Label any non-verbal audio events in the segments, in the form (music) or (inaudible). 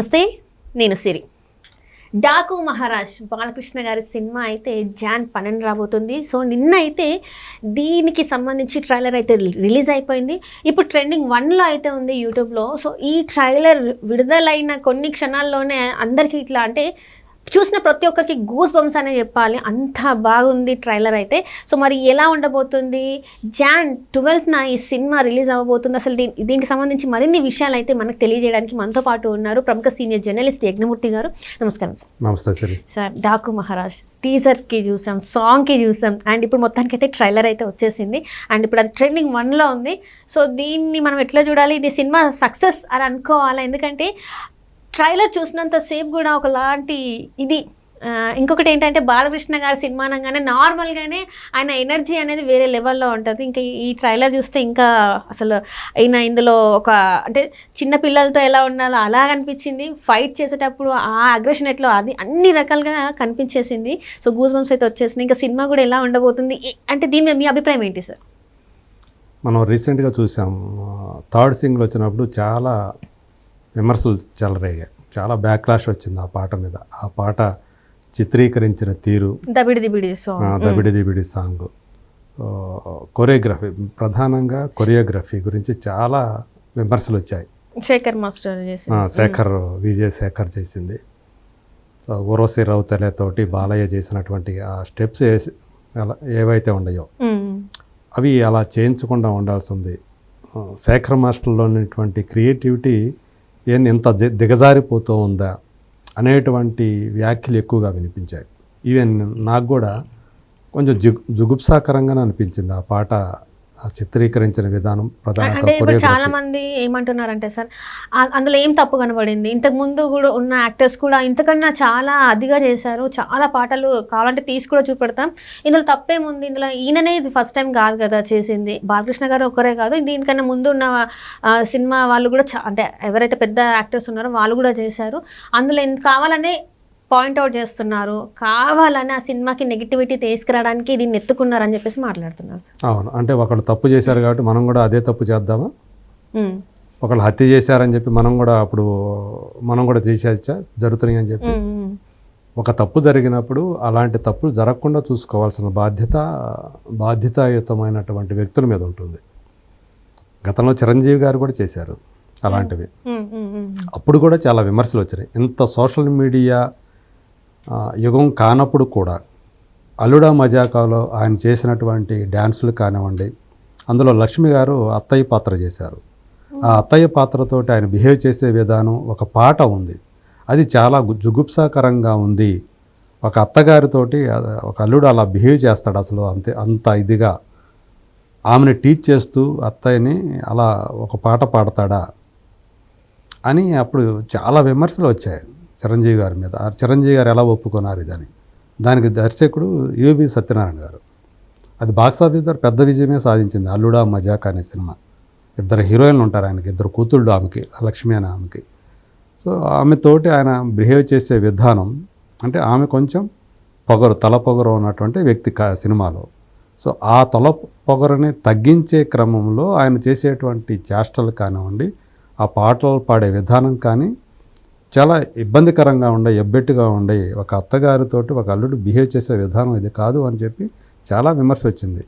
నమస్తే నేను సిరి. డాకు మహారాజ్ బాలకృష్ణ గారి సినిమా అయితే జాన్ పన్నెండు రాబోతుంది. సో నిన్న అయితే దీనికి సంబంధించి ట్రైలర్ అయితే రిలీజ్ అయిపోయింది. ఇప్పుడు ట్రెండింగ్ వన్లో అయితే ఉంది యూట్యూబ్లో. సో ఈ ట్రైలర్ విడుదలైన కొన్ని క్షణాల్లోనే అందరికీ ఇట్లా అంటే చూసిన ప్రతి ఒక్కరికి గూస్ బంప్స్ అనే చెప్పాలి. అంత బాగుంది ట్రైలర్ అయితే. సో మరి ఎలా ఉండబోతుంది? జాన్ ట్వెల్త్న ఈ సినిమా రిలీజ్ అవ్వబోతుంది. అసలు దీ దీనికి సంబంధించి మరిన్ని విషయాలు అయితే మనకు తెలియజేయడానికి మనతో పాటు ఉన్నారు ప్రముఖ సీనియర్ జర్నలిస్ట్ యజ్ఞమూర్తి గారు. నమస్కారం సార్. నమస్తే సరి. సార్ డాకు మహారాజ్ టీజర్కి చూసాం సాంగ్కి చూసాం అండ్ ఇప్పుడు మొత్తానికి అయితే ట్రైలర్ అయితే వచ్చేసింది. అండ్ ఇప్పుడు అది ట్రెండింగ్ వన్లో ఉంది. సో దీన్ని మనం ఎట్లా చూడాలి? ఇది సినిమా సక్సెస్ అని అనుకోవాలి? ఎందుకంటే ట్రైలర్ చూసినంత సేపు కూడా ఒకలాంటి ఇది ఇంకొకటి ఏంటంటే బాలకృష్ణ గారి సినిమా అనగానే నార్మల్గానే ఆయన ఎనర్జీ అనేది వేరే లెవెల్లో ఉంటుంది. ఇంకా ఈ ట్రైలర్ చూస్తే ఇంకా అసలు ఆయన ఇందులో ఒక అంటే చిన్న పిల్లలతో ఎలా ఉండాలో అలా కనిపించింది ఫైట్ చేసేటప్పుడు ఆ అగ్రెషన్ ఎట్లా అది అన్ని రకాలుగా కనిపించేసింది. సో గూస్ బంప్స్ అయితే వచ్చేసింది ఇంకా సినిమా కూడా ఎలా ఉండబోతుంది? అంటే దీని మీ అభిప్రాయం ఏంటి సార్? మనం రీసెంట్గా చూసాం థర్డ్ సింగిల్ వచ్చినప్పుడు చాలా విమర్శలు చెలరేగాయి. చాలా బ్యాక్లాష్ వచ్చింది ఆ పాట మీద. ఆ పాట చిత్రీకరించిన తీరు. Dabidi Dibidi song. So choreography ప్రధానంగా కొరియోగ్రఫీ గురించి చాలా విమర్శలు వచ్చాయి. శేఖర్ మాస్టర్ శేఖర్ విజయ్ శేఖర్ చేసింది. సో ఊర్వశి రౌతలేతోటి బాలయ్య చేసినటువంటి ఆ స్టెప్స్ ఏవైతే ఉన్నాయో అవి అలా చేయించకుండా ఉండాల్సింది. శేఖర్ మాస్టర్లో ఉన్నటువంటి క్రియేటివిటీ ఏం ఇంత దిగజారిపోతూ ఉందా అనేటువంటి వ్యాఖ్యలు ఎక్కువగా వినిపించాయి. ఈవెన్ నాకు కూడా కొంచెం జు జుగుప్సాకరంగానే అనిపించింది ఆ పాట చిత్రీకరించిన విధానం ప్రధాన అంటే ఇప్పుడు చాలా మంది ఏమంటున్నారంటే సార్ అందులో ఏం తప్పు కనబడింది? ఇంతకు ముందు కూడా ఉన్న యాక్టర్స్ కూడా ఇంతకన్నా చాలా అదిగా చేశారు చాలా పాటలు కావాలంటే తీసి కూడా చూపెడతాం. ఇందులో తప్పేముంది ఇందులో ఈయననే ఇది ఫస్ట్ టైం కాదు కదా చేసింది. బాలకృష్ణ గారు ఒకరే కాదు. దీనికన్నా ముందు ఉన్న సినిమా వాళ్ళు కూడా అంటే ఎవరైతే పెద్ద యాక్టర్స్ ఉన్నారో వాళ్ళు కూడా చేశారు. అందులో ఎంత కావాలనే పాయింట్అవుట్ చేస్తున్నారు. కావాలని ఆ సినిమాకి నెగిటివిటీ తీసుకురావడానికి దీన్ని ఎత్తుకున్నారని చెప్పేసి మాట్లాడుతున్నారు సార్. అవును. అంటే ఒకళ్ళు తప్పు చేశారు కాబట్టి మనం కూడా అదే తప్పు చేద్దామా. ఒకళ్ళు హత్య చేశారని చెప్పి మనం కూడా అప్పుడు మనం కూడా చేసేచ్చా జరుగుతున్నాయి అని చెప్పి. ఒక తప్పు జరిగినప్పుడు అలాంటి తప్పులు జరగకుండా చూసుకోవాల్సిన బాధ్యత బాధ్యతాయుతమైనటువంటి వ్యక్తుల మీద ఉంటుంది. గతంలో చిరంజీవి గారు కూడా చేశారు అలాంటివి. అప్పుడు కూడా చాలా విమర్శలు వచ్చినాయి. ఇంత సోషల్ మీడియా యుగం కానప్పుడు కూడా అల్లుడా మజాకాలో ఆయన చేసినటువంటి డ్యాన్సులు కానివ్వండి అందులో లక్ష్మి గారు అత్తయ్య పాత్ర చేశారు. ఆ అత్తయ్య పాత్రతోటి ఆయన బిహేవ్ చేసే విధానం ఒక పాట ఉంది. అది చాలా జుగుప్సాకరంగా ఉంది. ఒక అత్తగారితోటి ఒక అల్లుడు అలా బిహేవ్ చేస్తాడు అసలు అంతే అంత ఇదిగా. ఆమెను టీచ్ చేస్తూ అత్తయ్యని అలా ఒక పాట పాడతాడా అని అప్పుడు చాలా విమర్శలు వచ్చాయి. చిరంజీవి గారి మీద. ఆ చిరంజీవి గారు ఎలా ఒప్పుకున్నారు ఇదని. దానికి దర్శకుడు యువి సత్యనారాయణ గారు. అది బాక్స్ ఆఫీస్ దగ్గర పెద్ద విజయమే సాధించింది. అల్లుడా మజాక్ అనే సినిమా. ఇద్దరు హీరోయిన్లు ఉంటారు ఆయనకి. ఇద్దరు కూతుళ్ళు ఆమెకి లక్ష్మి అనే ఆమెకి. సో ఆమెతోటి ఆయన బిహేవ్ చేసే విధానం అంటే ఆమె కొంచెం పొగరు తల పొగరు ఉన్నటువంటి వ్యక్తి కా సినిమాలో. సో ఆ తల పొగరుని తగ్గించే క్రమంలో ఆయన చేసేటువంటి చేష్టలు కానివ్వండి ఆ పాటలు పాడే విధానం కానీ చాలా ఇబ్బందికరంగా ఉండే ఎబ్బెట్టుగా ఉండే ఒక అత్తగారితోటి ఒక అల్లుడు బిహేవ్ చేసే విధానం ఇది కాదు అని చెప్పి చాలా విమర్శ వచ్చింది.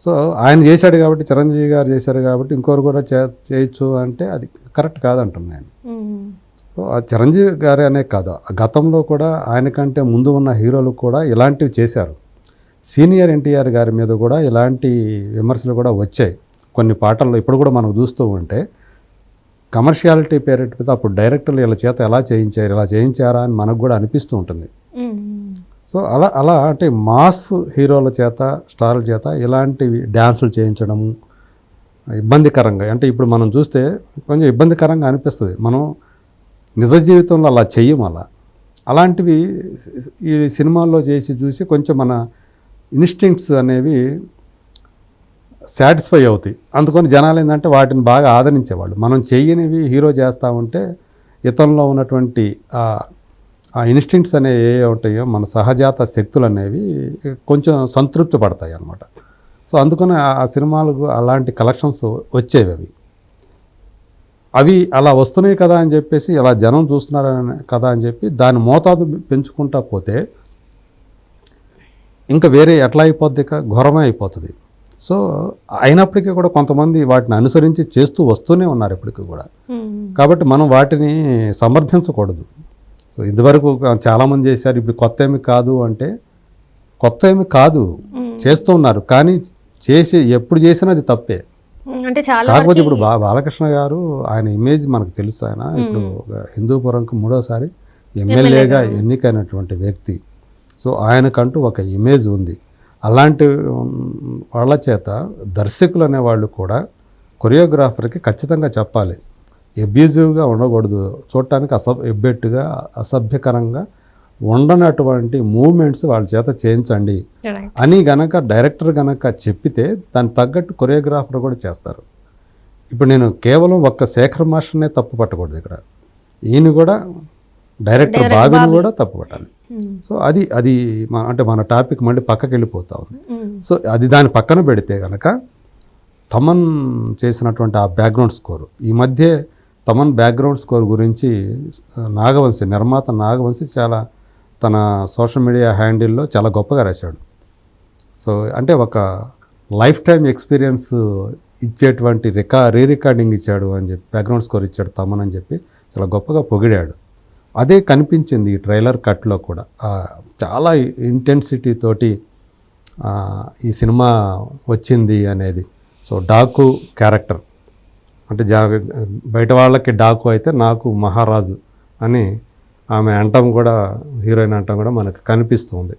సో ఆయన చేశాడు కాబట్టి చిరంజీవి గారు చేశారు కాబట్టి ఇంకోరు కూడా చే చేయొచ్చు అంటే అది కరెక్ట్ కాదంటున్నాను నేను. ఉమ్. సో ఆ చిరంజీవి గారే అనే కాదు గతంలో కూడా ఆయన కంటే ముందు ఉన్న హీరోలు కూడా ఇలాంటివి చేశారు. సీనియర్ ఎన్టీఆర్ గారి మీద కూడా ఇలాంటి విమర్శలు కూడా వచ్చాయి. కొన్ని పాటల్లో ఇప్పుడు కూడా మనం చూస్తూ ఉంటే కమర్షియాలిటీ పేరెట్ మీద అప్పుడు డైరెక్టర్లు ఇలా చేత ఎలా చేయించారు ఇలా చేయించారా అని మనకు కూడా అనిపిస్తూ ఉంటుంది. సో అలా అలా అంటే మాస్ హీరోల చేత స్టార్ల చేత ఇలాంటివి డ్యాన్సులు చేయించడము ఇబ్బందికరంగా అంటే ఇప్పుడు మనం చూస్తే కొంచెం ఇబ్బందికరంగా అనిపిస్తుంది. మనం నిజ జీవితంలో అలా చెయ్యం అలా. అలాంటివి ఈ సినిమాల్లో చేసి చూసి కొంచెం మన ఇన్స్టింక్ట్స్ అనేవి సాటిస్ఫై అవుతాయి. అందుకని జనాలు ఏంటంటే వాటిని బాగా ఆదరించేవాళ్ళు. మనం చేయనివి హీరో చేస్తూ ఉంటే ఇతనిలో ఉన్నటువంటి ఆ ఇన్స్టింట్స్ ఇన్స్టింక్ట్స్ అనేవి ఏ ఉంటాయో మన సహజాత శక్తులు అనేవి కొంచెం సంతృప్తి పడతాయి అన్నమాట. సో అందుకని ఆ- సినిమాలకు అలాంటి కలెక్షన్స్ వచ్చేవి అవి. అవి అలా వస్తున్నాయి కదా అని చెప్పేసి ఇలా జనం చూస్తున్నారు కదా అని చెప్పి దాని మోతాదు పెంచుకుంటా పోతే ఇంకా వేరే ఎట్లా అయిపోద్ది ఇక? ఘోరమే అయిపోతుంది. సో అయినప్పటికీ కూడా కొంతమంది వాటిని అనుసరించి చేస్తూ వస్తూనే ఉన్నారు ఇప్పటికీ కూడా. కాబట్టి మనం వాటిని సమర్థించకూడదు. సో ఇదివరకు చాలామంది చేశారు ఇప్పుడు కొత్త ఏమి కాదు అంటే కొత్త ఏమి కాదు చేస్తూ ఉన్నారు. కానీ చేసి ఎప్పుడు చేసినా అది తప్పే. అంటే చాలా కాకపోతే ఇప్పుడు బా బాలకృష్ణ గారు ఆయన ఇమేజ్ మనకు తెలుసు ఆయన. ఇప్పుడు హిందూపురంకు మూడోసారి ఎమ్మెల్యేగా ఎన్నికైనటువంటి వ్యక్తి. సో ఆయనకంటూ ఒక ఇమేజ్ ఉంది. అలాంటి వాళ్ళ చేత దర్శకులు అనేవాళ్ళు కూడా కొరియోగ్రాఫర్కి ఖచ్చితంగా చెప్పాలి. ఎబ్యూజివ్గా ఉండకూడదు. చూడటానికి అసభ్ ఎబ్బెట్టుగా అసభ్యకరంగా ఉండనటువంటి మూమెంట్స్ వాళ్ళ చేత చేయించండి. అని గనక డైరెక్టర్ గనక చెప్పితే దానికి తగ్గట్టు కొరియోగ్రాఫర్ కూడా చేస్తారు. ఇప్పుడు నేను కేవలం ఒక్క శేఖర్ మాస్టర్నే తప్పు పట్టకూడదు ఇక్కడ. ఈయన కూడా డైరెక్టర్ బాబీని. కూడా తప్పు పట్టాలి. సో అది అది మన అంటే మన టాపిక్ మళ్ళీ పక్కకి వెళ్ళిపోతా ఉంది. సో అది దాని పక్కన పెడితే కనుక తమన్ చేసినటువంటి ఆ బ్యాక్గ్రౌండ్ స్కోర్ ఈ మధ్య తమన్ బ్యాక్గ్రౌండ్ స్కోర్ గురించి నాగవంశి నిర్మాత నాగవంశి చాలా తన సోషల్ మీడియా హ్యాండిల్లో చాలా గొప్పగా రాశాడు. సో అంటే ఒక లైఫ్ టైం ఎక్స్పీరియన్స్ ఇచ్చేటువంటి రికా రీ రికార్డింగ్ ఇచ్చాడు అని చెప్పి బ్యాక్గ్రౌండ్ స్కోర్ ఇచ్చాడు తమన్ అని చెప్పి చాలా గొప్పగా పొగిడాడు. అదే కనిపించింది ఈ ట్రైలర్ కట్లో కూడా. చాలా ఇంటెన్సిటీ తోటి ఈ సినిమా వచ్చింది అనేది. So Daaku character. అంటే జా బయట వాళ్ళకి డాకు అయితే నాకు మహారాజు అని ఆమె అంటం కూడా హీరోయిన్ అంటం కూడా మనకు కనిపిస్తుంది.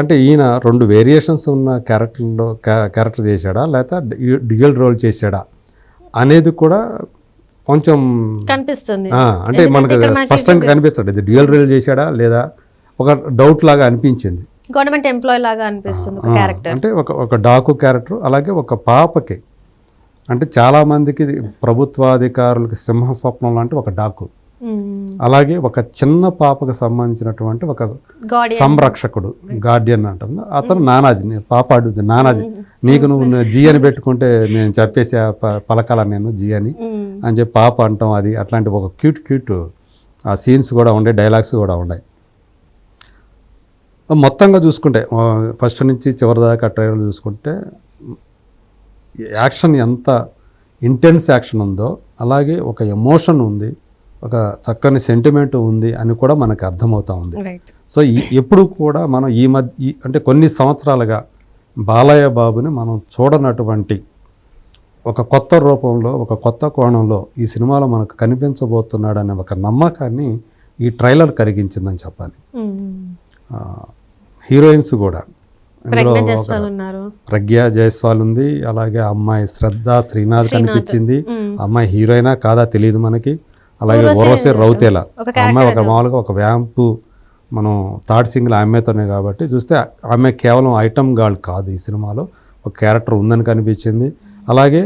అంటే ఈయన రెండు వేరియేషన్స్ ఉన్న క్యారెక్టర్లో క్యారెక్టర్ చేశాడా లేకపోతే డ్యూయల్ రోల్ చేశాడా అనేది కూడా కొంచెం కనిపిస్తుంది. అంటే మనకు స్పష్టంగా కనిపించదు ఇది డ్యూయల్ రోల్ చేశాడా లేదా? ఒక డౌట్ లాగా అనిపించింది. గవర్నమెంట్ ఎంప్లాయ్ లాగా అనిపిస్తుంది ఒక క్యారెక్టర్. అంటే ఒక ఒక డాకు క్యారెక్టర్ అలాగే ఒక పాపకి. అంటే చాలామందికి ప్రభుత్వాధికారులకి సింహ స్వప్నం లాంటి ఒక డాకు. అలాగే ఒక చిన్న పాపకు సంబంధించినటువంటి ఒక సంరక్షకుడు గార్డియన్ అంటుంది. అతను నానాజీ పాప అడుగుతుంది నానాజీ. నీకు నువ్వు జీ అని పెట్టుకుంటే నేను చెప్పేసి పలకాల నేను జీ అని అని చెప్పి పాప అంటాం అది. అట్లాంటి ఒక క్యూట్ క్యూట్ ఆ సీన్స్ కూడా ఉండే డైలాగ్స్ కూడా ఉన్నాయి మొత్తంగా చూసుకుంటే ఫస్ట్ నుంచి చివరి దాకా ట్రైలర్ చూసుకుంటే యాక్షన్ ఎంత ఇంటెన్స్ యాక్షన్ ఉందో అలాగే ఒక ఎమోషన్ ఉంది ఒక చక్కని సెంటిమెంట్ ఉంది అని కూడా మనకు అర్థమవుతా ఉంది. సో ఎప్పుడు కూడా మనం ఈ మధ్య ఈ- అంటే కొన్ని సంవత్సరాలుగా బాలయ్య బాబుని మనం చూడనటువంటి ఒక కొత్త రూపంలో ఒక కొత్త కోణంలో ఈ సినిమాలో మనకు కనిపించబోతున్నాడనే ఒక నమ్మకాన్ని ఈ ట్రైలర్ కరిగించిందని చెప్పాలి. హీరోయిన్స్ కూడా. ప్రజ్ఞ జస్వాల్ ఉంది. అలాగే అమ్మాయి శ్రద్ధ శ్రీనాథ్ కనిపించింది. అమ్మాయి హీరోయినా కాదా తెలియదు మనకి. అలాగే ఊర్వశి రౌతేల. అమ్మాయి ఒక మామూలుగా ఒక వ్యాంపు మనం థర్డ్ సింగిల్ ఆమెతోనే కాబట్టి చూస్తే ఆమె కేవలం ఐటమ్ గార్డ్ కాదు ఈ సినిమాలో. ఒక క్యారెక్టర్ ఉందని కనిపించింది. అలాగే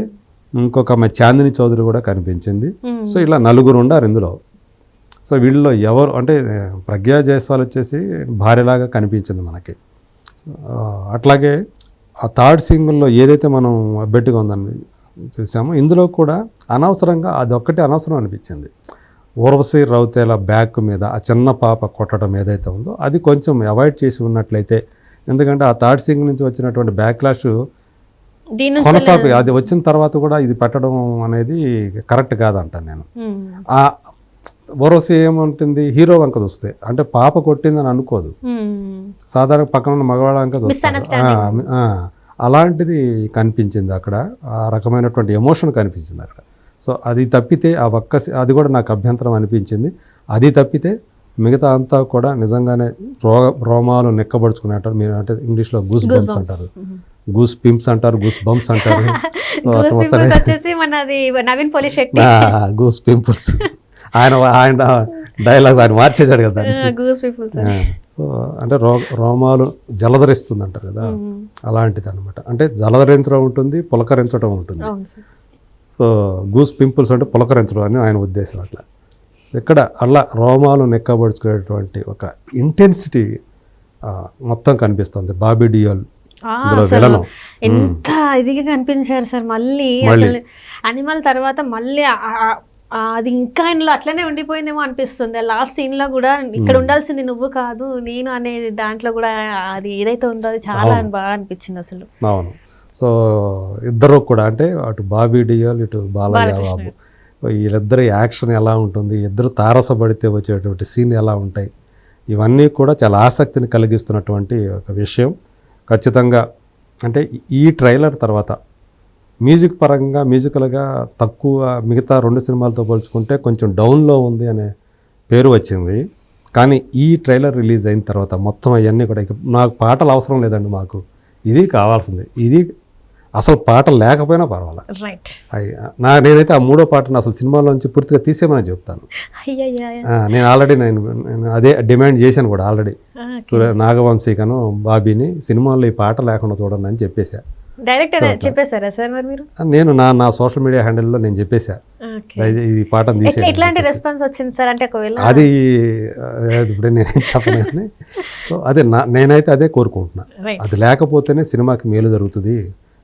ఇంకొక అమ్మాయి చాందిని చౌదరి కూడా కనిపించింది. సో ఇలా నలుగురు ఉండారు ఇందులో. సో వీళ్ళలో ఎవరు అంటే ప్రజ్ఞా జైస్వాల్ వచ్చేసి భార్యలాగా కనిపించింది మనకి. అట్లాగే ఆ థర్డ్ సింగిల్లో ఏదైతే మనం అబ్బెట్టుగా ఉందని చూసామో ఇందులో కూడా అనవసరంగా అది ఒక్కటే అనవసరం అనిపించింది. ఊర్వశి రౌతేల బ్యాక్ మీద ఆ చిన్న పాప కొట్టడం ఏదైతే ఉందో అది కొంచెం అవాయిడ్ చేసి ఉన్నట్లయితే ఎందుకంటే ఆ థర్డ్ సింగ్ నుంచి వచ్చినటువంటి బ్యాక్లాష్ కొనసాగి అది వచ్చిన తర్వాత కూడా ఇది పెట్టడం అనేది కరెక్ట్ కాదంటాను నేను. ఆ ఊర్వశి ఏముంటుంది హీరో వంక చూస్తే. అంటే పాప కొట్టిందని అనుకోదు. సాధారణ పక్కన ఉన్న మగవాళ్ళ వంక ఆ, అలాంటిది కనిపించింది అక్కడ. ఆ రకమైనటువంటి ఎమోషన్ కనిపించింది అక్కడ. సో అది తప్పితే ఆ ఒక్క అది కూడా నాకు అభ్యంతరం అనిపించింది. అది తప్పితే మిగతా అంతా కూడా నిజంగానే రో రోమాలు నెక్కబడుచుకునేటారు మీరు అంటే ఇంగ్లీష్లో గూస్ బంప్స్ అంటారు. గూస్ పింప్స్ అంటారు గూస్ బంప్స్ అంటారు (laughs) గూస్ పింపుల్స్ ఆయన ఆయన డైలాగ్ ఆయన మార్చేశాడు కదా సో అంటే రో రోమాలు జలధరిస్తుంది అంటారు కదా. అలాంటిది అనమాట అంటే జలధరించడం ఉంటుంది పులకరించడం ఉంటుంది. సో గూస్ పింపుల్స్ అంటే పులకరించడం అని ఆయన ఉద్దేశం అట్లా. ఇక్కడ అలా రోమాలు నెక్కబడుచుకునేటువంటి ఒక ఇంటెన్సిటీ మొత్తం కనిపిస్తుంది. బాబీ డియోల్ ఎంత ఇదిగా కనిపించారు సార్. మళ్ళీ. అసలు అనిమల్ తర్వాత మళ్ళీ అది ఇంకా ఇందులో అట్లనే ఉండిపోయిందేమో అనిపిస్తుంది. లాస్ట్ సీన్లో కూడా ఇక్కడ ఉండాల్సింది నువ్వు కాదు నేను అనేది దాంట్లో కూడా అది ఏదైతే ఉందో అది చాలా. బాగా అనిపించింది అసలు. అవును. సో ఇద్దరు కూడా అంటే అటు బాబీ డియోల్ ఇటు బాలయ్య. బాబు. వీళ్ళిద్దరి యాక్షన్ ఎలా ఉంటుంది ఇద్దరు తారసపడితే వచ్చేటువంటి సీన్ ఎలా ఉంటాయి ఇవన్నీ కూడా చాలా ఆసక్తిని కలిగిస్తున్నటువంటి ఒక విషయం. ఖచ్చితంగా అంటే ఈ ట్రైలర్ తర్వాత మ్యూజిక్ పరంగా మ్యూజికల్గా తక్కువ మిగతా రెండు సినిమాలతో పోల్చుకుంటే కొంచెం డౌన్లో ఉంది అనే పేరు వచ్చింది. కానీ ఈ ట్రైలర్ రిలీజ్ అయిన తర్వాత మొత్తం అవన్నీ కూడా నాకు పాటలు అవసరం లేదండి మాకు. ఇది కావాల్సింది. ఇది అసలు పాట లేకపోయినా రైట్ అయి నా నేనైతే ఆ మూడో పాటను అసలు సినిమాలోంచి పూర్తిగా తీసేమని చెప్తాను. నేను ఆల్రెడీ నేను అదే డిమాండ్ చేశాను కూడా ఆల్రెడీ. సూర్య నాగవంశీకను బాబీని సినిమాల్లో ఈ పాట లేకుండా చూడండి అని చెప్పేశా. డైరెక్ట్ చెప్పేశారా సార్ మరి మీరు? నేను నా నా సోషల్ మీడియా హ్యాండిల్లో నేను చెప్పేశా. ఈ పాటను తీసే ఎట్లాంటి రెస్పాన్స్ వచ్చింది సార్? అంటే ఒకవేళ అది ఇప్పుడు నేనేం చెప్పను కానీ. సో అదే నా నేనైతే అదే కోరుకుంటున్నా. రైట్ అది లేకపోతేనే సినిమాకి మేలు జరుగుతుంది.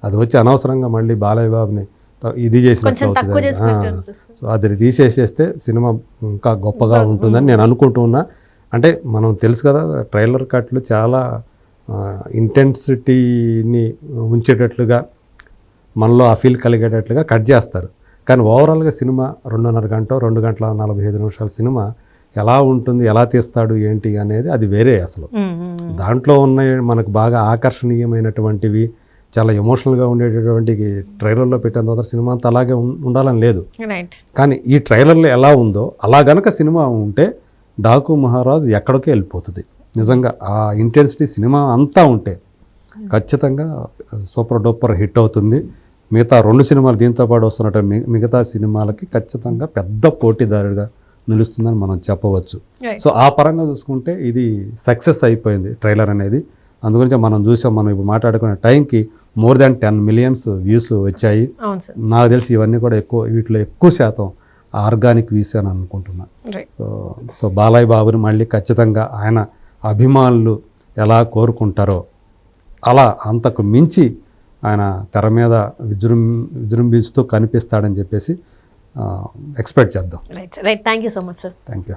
అది వచ్చి అనవసరంగా మళ్ళీ బాలయ్య బాబుని ఇది అవుతుంది చేసినట్టు సో అది తీసేసేస్తే సినిమా ఇంకా గొప్పగా ఉంటుందని నేను అనుకుంటూ ఉన్నా. అంటే మనం తెలుసు కదా ట్రైలర్ కట్లు చాలా ఇంటెన్సిటీని ఉంచేటట్లుగా మనలో ఆ ఫీల్ కలిగేటట్లుగా కట్ చేస్తారు. కానీ ఓవరాల్గా సినిమా రెండున్నర గంట రెండు గంటల నలభై ఐదు నిమిషాల సినిమా ఎలా ఉంటుంది ఎలా తీస్తాడు ఏంటి అనేది అది వేరే అసలు. దాంట్లో ఉన్న మనకు బాగా ఆకర్షణీయమైనటువంటివి చాలా ఎమోషనల్గా ఉండేటటువంటి ట్రైలర్లో పెట్టిన తర్వాత సినిమా అంతా అలాగే ఉండాలని లేదు. కానీ ఈ ట్రైలర్లో ఎలా ఉందో అలా గనక సినిమా ఉంటే డాకు మహారాజ్ ఎక్కడికో వెళ్ళిపోతుంది. నిజంగా ఆ ఇంటెన్సిటీ సినిమా అంతా ఉంటే ఖచ్చితంగా సూపర్ డూపర్ హిట్ అవుతుంది. మిగతా రెండు సినిమాలు దీంతో పాటు వస్తున్నట్టు మిగతా సినిమాలకి ఖచ్చితంగా పెద్ద పోటీదారుగా నిలుస్తుందని మనం చెప్పవచ్చు. సో ఆ పరంగా చూసుకుంటే ఇది సక్సెస్ అయిపోయింది ట్రైలర్ అనేది. అందుగురించి మనం చూసాం మనం ఇప్పుడు మాట్లాడుకునే టైంకి more than ten millions views వచ్చాయి. నాకు తెలిసి ఇవన్నీ కూడా ఎక్కువ వీటిలో ఎక్కువ శాతం ఆర్గానిక్ వ్యూస్ అని అనుకుంటున్నా. రైట్ సో సో బాలయ్య బాబుని మళ్ళీ ఖచ్చితంగా ఆయన అభిమానులు ఎలా కోరుకుంటారో అలా అంతకు మించి ఆయన తెర మీద విజృం విజృంభిస్తూ కనిపిస్తాడని చెప్పేసి ఎక్స్పెక్ట్ చేద్దాం. Right right thank you so much sir thank you